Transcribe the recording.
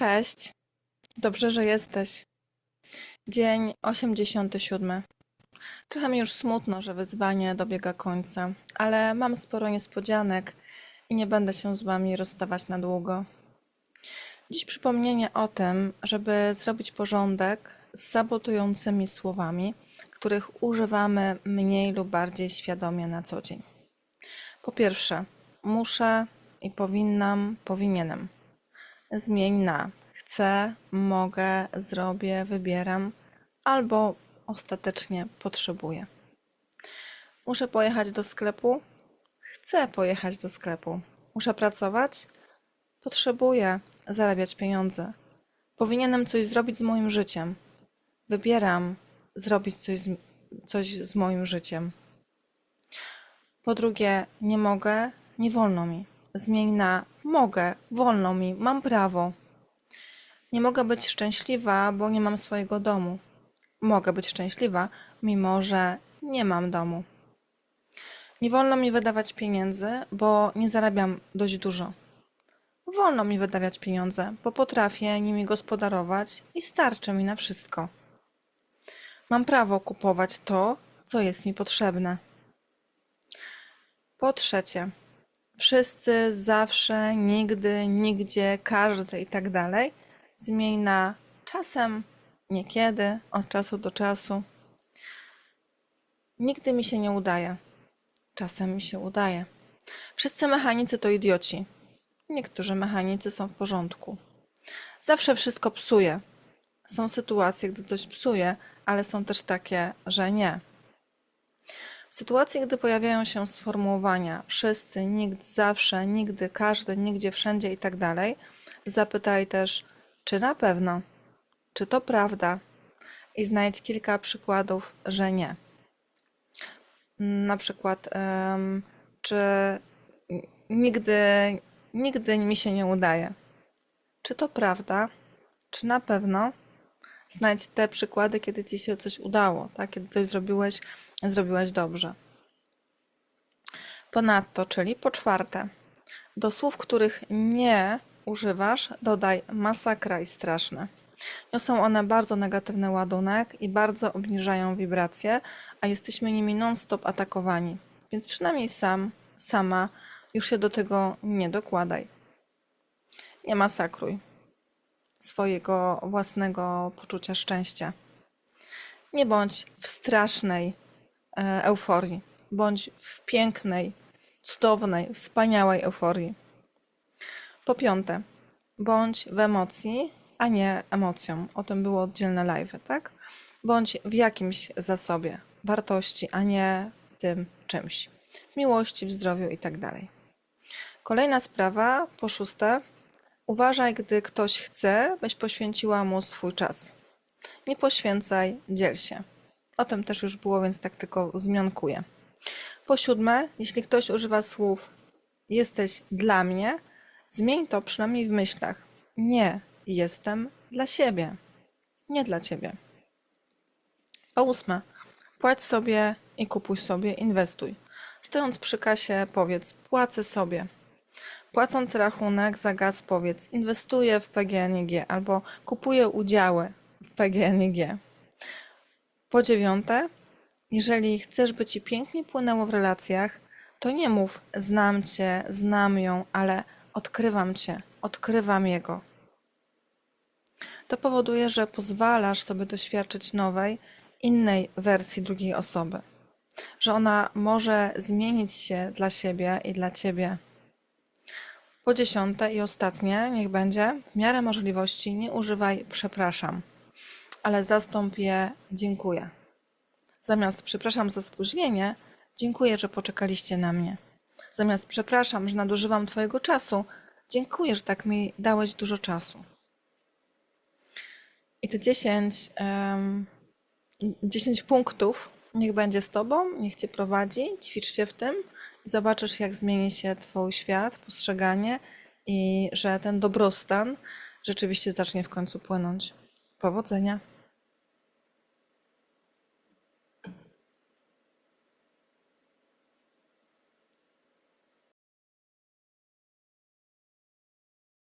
Cześć. Dobrze, że jesteś. Dzień 87. Trochę mi już smutno, że wyzwanie dobiega końca, ale mam sporo niespodzianek i nie będę się z wami rozstawać na długo. Dziś przypomnienie o tym, żeby zrobić porządek z sabotującymi słowami, których używamy mniej lub bardziej świadomie na co dzień. Po pierwsze, muszę i powinnam, powinienem. Zmień na chcę, mogę, zrobię, wybieram albo ostatecznie potrzebuję. Muszę pojechać do sklepu? Chcę pojechać do sklepu. Muszę pracować? Potrzebuję zarabiać pieniądze. Powinienem coś zrobić z moim życiem. Wybieram zrobić coś z, coś z moim życiem. Po drugie, nie mogę, nie wolno mi. Zmień na mogę, wolno mi, mam prawo. Nie mogę być szczęśliwa, bo nie mam swojego domu. Mogę być szczęśliwa, mimo że nie mam domu. Nie wolno mi wydawać pieniędzy, bo nie zarabiam dość dużo. Wolno mi wydawać pieniądze, bo potrafię nimi gospodarować i starczy mi na wszystko. Mam prawo kupować to, co jest mi potrzebne. Po trzecie, wszyscy, zawsze, nigdy, nigdzie, każdy i tak dalej zmień na czasem, niekiedy, od czasu do czasu. Nigdy mi się nie udaje. Czasem mi się udaje. Wszyscy mechanicy to idioci. Niektórzy mechanicy są w porządku. Zawsze wszystko psuje. Są sytuacje, gdy coś psuje, ale są też takie, że nie. W sytuacji, gdy pojawiają się sformułowania wszyscy, nikt, zawsze, nigdy, każdy, nigdzie, wszędzie i tak zapytaj też, czy na pewno, czy to prawda i znajdź kilka przykładów, że nie. Na przykład, em, czy nigdy, nigdy mi się nie udaje. Czy to prawda? Czy na pewno? Znajdź te przykłady, kiedy ci się coś udało, tak? Kiedy coś zrobiłeś, zrobiłeś dobrze. Ponadto, czyli po czwarte, do słów, których nie używasz, dodaj masakra i straszne. Niosą one bardzo negatywny ładunek i bardzo obniżają wibracje, a jesteśmy nimi non-stop atakowani. Więc przynajmniej sam, sama już się do tego nie dokładaj. Nie masakruj swojego własnego poczucia szczęścia. Nie bądź w strasznej e, euforii, bądź w pięknej, cudownej, wspaniałej euforii. Po piąte, bądź w emocji, a nie emocją. O tym było oddzielne live, tak? Bądź w jakimś zasobie wartości, a nie tym czymś. W miłości, w zdrowiu i tak dalej. Kolejna sprawa, po szóste, uważaj, gdy ktoś chce, byś poświęciła mu swój czas. Nie poświęcaj, dziel się. O tym też już było, więc tak tylko wzmiankuję. Po siódme, jeśli ktoś używa słów jesteś dla mnie, zmień to przynajmniej w myślach. Nie jestem dla siebie, nie dla ciebie. Po ósme, płać sobie i kupuj sobie, inwestuj. Stojąc przy kasie, powiedz płacę sobie. Płacąc rachunek za gaz, powiedz inwestuję w PGNiG albo kupuję udziały w PGNiG. Po dziewiąte, jeżeli chcesz, by ci pięknie płynęło w relacjach, to nie mów znam cię, znam ją, ale odkrywam cię, odkrywam jego. To powoduje, że pozwalasz sobie doświadczyć nowej, innej wersji drugiej osoby, że ona może zmienić się dla siebie i dla ciebie. Po dziesiąte i ostatnie, niech będzie, w miarę możliwości nie używaj przepraszam, ale zastąp je dziękuję. Zamiast przepraszam za spóźnienie, dziękuję, że poczekaliście na mnie. Zamiast przepraszam, że nadużywam Twojego czasu, dziękuję, że tak mi dałeś dużo czasu. I te 10, em, 10 punktów niech będzie z Tobą, niech Cię prowadzi, ćwicz się w tym zobaczysz, jak zmieni się Twój świat, postrzeganie i że ten dobrostan rzeczywiście zacznie w końcu płynąć. Powodzenia!